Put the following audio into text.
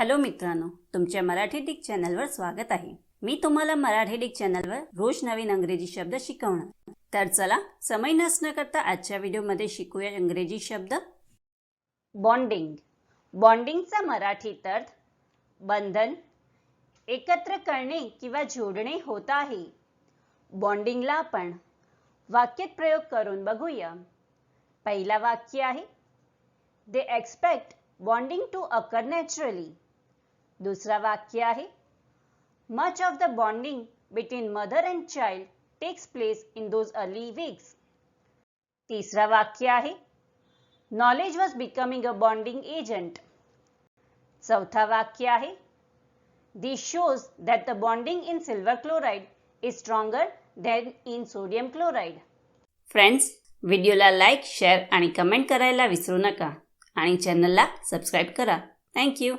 Hello मित्रांनो तुमच्या Marathi Dick चॅनलवर स्वागत आहे. मी तुम्हाला मराठी डिक चॅनलवर रोज नवीन अंग्रेजी शब्द शिकवणार. तर चला समय नसणं करता आजच्या व्हिडिओमध्ये शिकूया इंग्रजी शब्द. बॉन्डिंग. बॉन्डिंगचा मराठी अर्थ बंधन एकत्र करणे किंवा जोडणे होत आहे. बॉन्डिंगला आपण वाक्यात प्रयोग करून बघूया. पहिला वाक्य आहे they expect bonding to occur naturally दुसरा वाक्य आहे. Much of the bonding between mother and child takes place in those early weeks तिसरा वाक्य आहे. Knowledge was becoming a bonding agent चौथा वाक्य आहे. This shows that the bonding in silver chloride is stronger than in sodium chloride friends व्हिडिओला like share आणि comment करायला विसरू नका. आणि चॅनलला सबस्क्राईब करा. थँक्यू